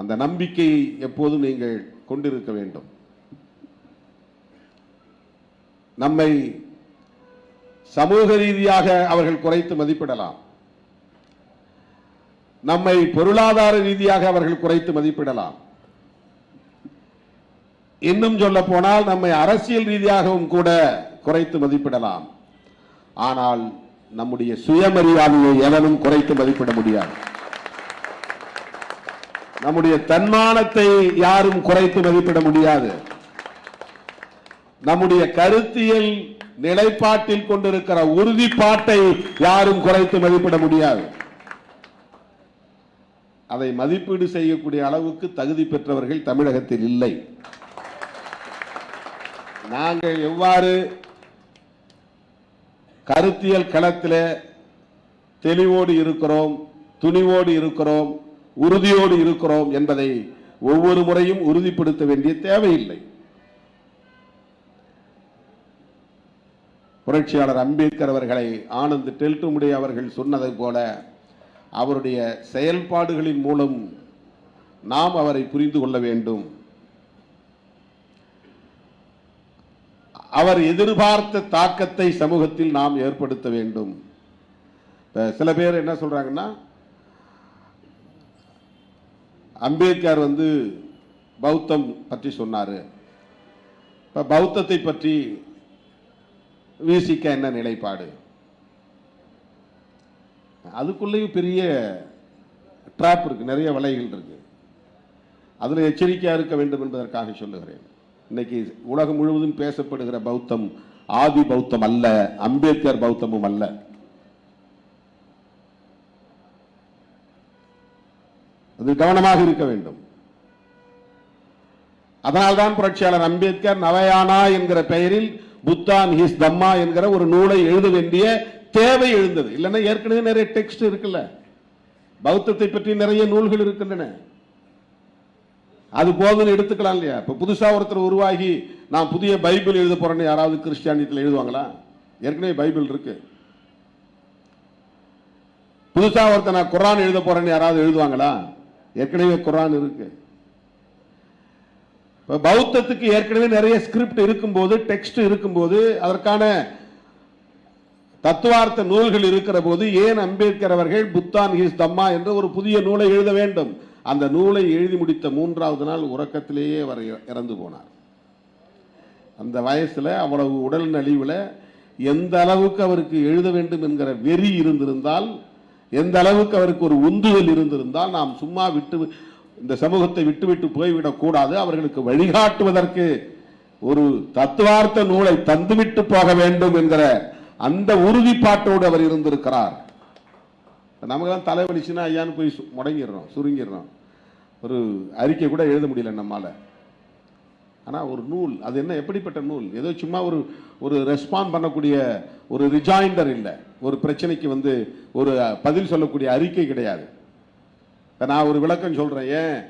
அந்த நம்பிக்கையை எப்போதும் நீங்கள் கொண்டிருக்க வேண்டும். நம்மை சமூக ரீதியாக அவர்கள் குறைத்து மதிப்பிடலாம். நம்மை பொருளாதார ரீதியாக அவர்கள் குறைத்து மதிப்பிடலாம். இன்னும் சொல்ல போனால் நம்மை அரசியல் ரீதியாகவும் கூட குறைத்து மதிப்பிடலாம். ஆனால் நம்முடைய சுயமரியாதையை எவனும் குறைத்து மதிப்பிட முடியாது. நம்முடைய தன்மானத்தை யாரும் குறைத்து மதிப்பிட முடியாது. நம்முடைய கருத்தியல் நிலைப்பாட்டில் கொண்டிருக்கிற உறுதிப்பாட்டை யாரும் குறைத்து மதிப்பிட முடியாது. அதை மதிப்பீடு செய்யக்கூடிய அளவுக்கு தகுதி பெற்றவர்கள் தமிழகத்தில் இல்லை. நாங்கள் எவ்வாறு கருத்தியல் களத்தில் தெளிவோடு இருக்கிறோம் துணிவோடு இருக்கிறோம் உறுதியோடு இருக்கிறோம் என்பதை ஒவ்வொரு முறையும் உறுதிப்படுத்த வேண்டிய தேவையில்லை. புரட்சியாளர் அம்பேத்கர் அவர்களை ஆனந்த் டெல்டுமுடி அவர்கள் சொன்னதை போல அவருடைய செயல்பாடுகளின் மூலம் நாம் அவரை புரிந்து கொள்ள வேண்டும். அவர் எதிர்பார்த்த தாக்கத்தை சமூகத்தில் நாம் ஏற்படுத்த வேண்டும். சில பேர் என்ன சொல்றாங்கன்னா அம்பேத்கர் வந்து பௌத்தம் பற்றி சொன்னார். இப்போ பௌத்தத்தை பற்றி விசிக்க என்ன நிலைப்பாடு? அதுக்குள்ளேயும் பெரிய ட்ராப் இருக்கு நிறைய வலைகள் இருக்குது அதில் எச்சரிக்கையாக இருக்க வேண்டும் என்பதற்காக சொல்லுகிறேன். இன்னைக்கு உலகம் முழுவதும் பேசப்படுகிற பௌத்தம் ஆதி பௌத்தம் அல்ல அம்பேத்கர் பௌத்தமும் அல்ல. அது கவனமாக இருக்க வேண்டும். அதனால்தான் புரட்சியாளர் அம்பேத்கர் நவயானா என்கிற பெயரில் புத்தான் ஹிஸ் தம்மா என்கிற ஒரு நூலை எழுத வேண்டிய தேவை எழுந்தது. இல்லைன்னா ஏற்கனவே நிறைய டெக்ஸ்ட் இருக்குல்ல. பௌத்தத்தை பற்றி நிறைய நூல்கள் இருக்கின்றன. அது போதும்னு எடுத்துக்கலாம் இல்லையா? இப்போ புதுசா ஒருத்தர் உருவாகி நான் புதிய பைபிள் எழுத போறேன்னு யாராவது கிறிஸ்டியானிட்டியில் எழுதுவாங்களா? ஏற்கனவே பைபிள் இருக்கு. புதுசா ஒருத்தர் நான் குரான் எழுத போறேன்னு யாராவது எழுதுவாங்களா? ஏற்கனவே குரான் இருக்கு. இப்போ பௌத்தத்துக்கு ஏற்கனவே நிறைய ஸ்கிரிப்ட் இருக்கும்போது டெக்ஸ்ட் இருக்கும்போது அதற்கான தத்துவார்த்த நூல்கள் இருக்கிற போது ஏன் அம்பேத்கர் அவர்கள் புத்தான் ஹிஸ் தம்மா என்ற ஒரு புதிய நூலை எழுத வேண்டும்? அந்த நூலை எழுதி முடித்த மூன்றாவது நாள் உறக்கத்திலேயே அவர் இறந்து போனார். அந்த வயசில் அவ்வளவு உடல் நலிவில் எந்த அளவுக்கு அவருக்கு எழுத வேண்டும் என்கிற வெறி இருந்திருந்தால் எந்த அளவுக்கு அவருக்கு ஒரு உந்துதல் இருந்திருந்தால் நாம் சும்மா விட்டு இந்த சமூகத்தை விட்டுவிட்டு போய்விடக்கூடாது அவர்களுக்கு வழிகாட்டுவதற்கு ஒரு தத்துவார்த்த நூலை தந்துவிட்டு போக வேண்டும் என்கிற அந்த உறுதிப்பாட்டோடு அவர் இருந்திருக்கிறார். நமக்கெல்லாம் தலைவலிச்சுன்னா ஐயான்னு போய் சு- முடங்கிடுறோம் சுருங்கிடுறோம். ஒரு அறிக்கை கூட எழுத முடியல நம்மால. ஆனால் ஒரு நூல் அது என்ன எப்படிப்பட்ட நூல்? ஏதோ சும்மா ஒரு ஒரு ரெஸ்பாண்ட் பண்ணக்கூடிய ஒரு ரிஜாயிண்டர் இல்லை. ஒரு பிரச்சனைக்கு வந்து ஒரு பதில் சொல்லக்கூடிய அறிக்கை கிடையாது. இப்போ நான் ஒரு விளக்கம் சொல்கிறேன் ஏன்?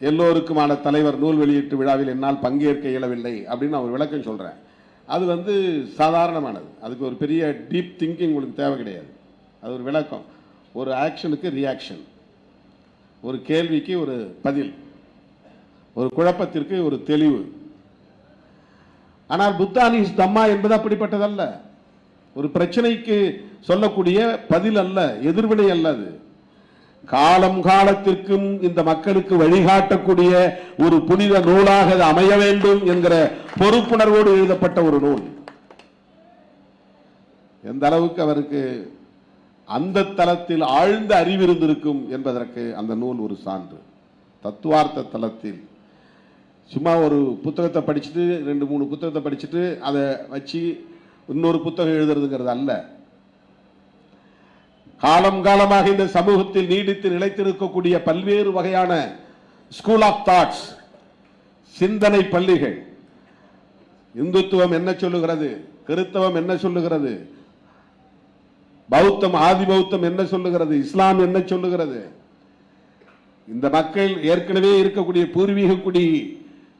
எல்லோருக்குமான தலைவர் நூல் வெளியீட்டு விழாவில் என்னால் பங்கேற்க இயலவில்லை அப்படின்னு நான் ஒரு விளக்கம் சொல்கிறேன் அது வந்து சாதாரணமானது. அதுக்கு ஒரு பெரிய டீப் திங்கிங் உங்களுக்கு தேவை கிடையாது. அது ஒரு விளக்கம். ஒரு ஆக்ஷனுக்கு ரியாக்ஷன் ஒரு கேள்விக்கு ஒரு பதில். ஒரு குழப்பத்திற்கு ஒரு தெளிவு. ஆனால் புத்தானிஸ் தம்மா என்பது அப்படிப்பட்டதல்ல. ஒரு பிரச்சனைக்கு சொல்லக்கூடிய பதில் அல்ல எதிர்வினை அல்ல அது காலம் காலத்திற்கும் இந்த மக்களுக்கு வழிகாட்டக்கூடிய ஒரு புனித நூலாக அது அமைய வேண்டும் என்கிற பொறுப்புணர்வோடு எழுதப்பட்ட ஒரு நூல். எந்த அளவுக்கு அவருக்கு அந்த தளத்தில் ஆழ்ந்த அறிவு இருந்திருக்கும் என்பதற்கு அந்த நூல் ஒரு சான்று. தத்துவார்த்த தளத்தில் சும்மா ஒரு புத்தகத்தை படிச்சுட்டு ரெண்டு மூணு புத்தகத்தை படிச்சுட்டு அதை வச்சு இன்னொரு புத்தகம் எழுதுறதுங்கிறது அல்ல. காலம் காலமாக இந்த சமூகத்தில் நீடித்து நிலைத்திருக்கக்கூடிய பல்வேறு வகையான ஸ்கூல் ஆஃப் தாட்ஸ் சிந்தனை பள்ளிகள். இந்துத்துவம் என்ன சொல்லுகிறது? கிறித்தவம் என்ன சொல்லுகிறது? பௌத்தம் ஆதி பௌத்தம் என்ன சொல்லுகிறது? இஸ்லாம் என்ன சொல்லுகிறது? இந்த மக்கள் ஏற்கனவே இருக்கக்கூடிய பூர்வீக குடி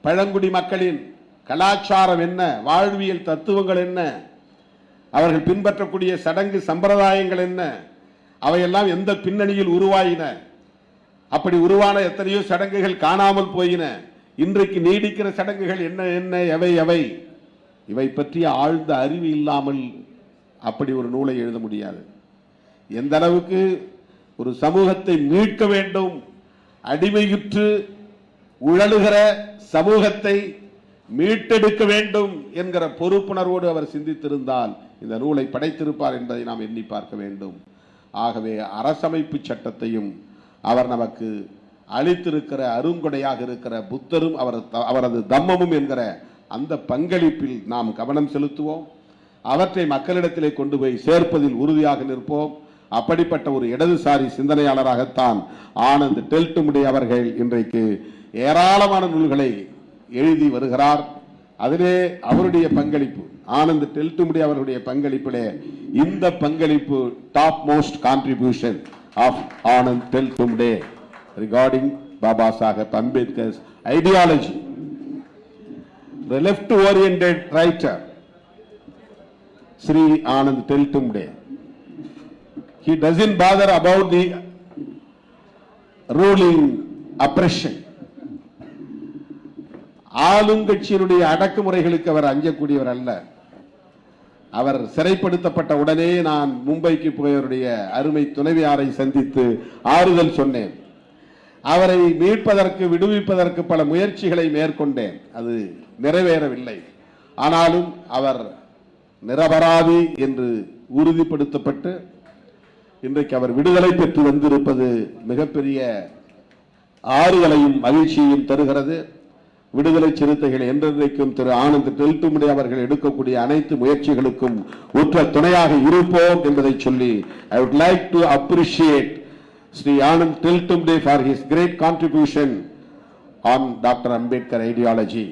பழங்குடி மக்களின் கலாச்சாரம் என்ன வாழ்வியல் தத்துவங்கள் என்ன அவர்கள் பின்பற்றக்கூடிய சடங்கு சம்பிரதாயங்கள் என்ன அவையெல்லாம் எந்த பின்னணியில் உருவாயின அப்படி உருவான எத்தனையோ சடங்குகள் காணாமல் போயின இன்றைக்கு நீடிக்கிற சடங்குகள் என்ன என்ன எவை எவை இவை பற்றிய ஆழ்ந்த அறிவு இல்லாமல் அப்படி ஒரு நூலை எழுத முடியாது. எந்த அளவுக்கு ஒரு சமூகத்தை மீட்க வேண்டும் அடிமையுற்று உழலுகிற சமூகத்தை மீட்டெடுக்க வேண்டும் என்கிற பொறுப்புணர்வோடு அவர் சிந்தித்திருந்தால் இந்த நூலை படைத்திருப்பார் என்பதை நாம் எண்ணி பார்க்க வேண்டும். ஆகவே அரசமைப்பு சட்டத்தையும் அவர் நமக்கு அளித்திருக்கிற அருங்கொடையாக இருக்கிற புத்தரும் அவர் அவரது தம்மமும் என்கிற அந்த பங்களிப்பில் நாம் கவனம் செலுத்துவோம். அவற்றை மக்களிடத்திலே கொண்டு போய் சேர்ப்பதில் உறுதியாக நிற்போம். அப்படிப்பட்ட ஒரு இடதுசாரி சிந்தனையாளராகத்தான் ஆனந்த் டெல்ட்டுமுடி அவர்கள் இன்றைக்கு ஏராளமான நூல்களை எழுதி வருகிறார் அதிலே அவருடைய பங்களிப்பு ஆனந்த் டெல்டுமுடி அவருடைய பங்களிப்பிலே இந்த பங்களிப்பு top most contribution of Anand Teltumbde regarding Baba Saheb Ambedkar's ideology the left oriented writer Sri Anand Teltumde. He doesn't bother about the ruling oppression. ஆளுங்கட்சியினுடைய அடக்குமுறைகளுக்கு அவர் அஞ்சக்கூடியவர் அல்ல. அவர் சிறைப்படுத்தப்பட்ட உடனே நான் மும்பைக்கு போய் அவருடைய அருமை துணைவியாரை சந்தித்து ஆறுதல் சொன்னேன். அவரை மீட்பதற்கு விடுவிப்பதற்கு பல முயற்சிகளை மேற்கொண்டேன். அது நிறைவேறவில்லை. ஆனாலும் அவர் நிரபராதி என்று உறுதிப்படுத்தப்பட்டு இன்றைக்கு அவர் விடுதலை பெற்று வந்திருப்பது மிகப்பெரிய ஆறுதலையும் மகிழ்ச்சியையும் தருகிறது. விடுதலை சிறுத்தைகள் என்றென்றைக்கும் திரு ஆனந்த் டெல்ட்டுமுடி அவர்கள் எடுக்கக்கூடிய அனைத்து முயற்சிகளுக்கும் உற்ற துணையாக இருப்போம் என்பதை சொல்லி I would like to appreciate Shri Anand Teltumbde for his great contribution on doctor Ambedkar ideology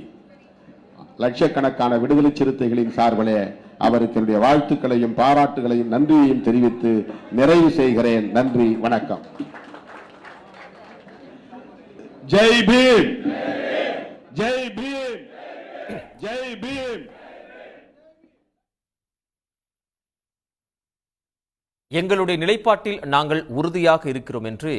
லட்சக்கணக்கான விடுதலை சிறுத்தைகளின் சார்பிலே அவருக்கு என்னுடைய வாழ்த்துக்களையும் பாராட்டுகளையும் நன்றியையும் தெரிவித்து நிறைவு செய்கிறேன். நன்றி வணக்கம். ஜெய் பீம் ஜெய் பீம் ஜெய் பீம் எங்களுடைய நிலைப்பாட்டில் நாங்கள் உறுதியாக இருக்கிறோம் என்று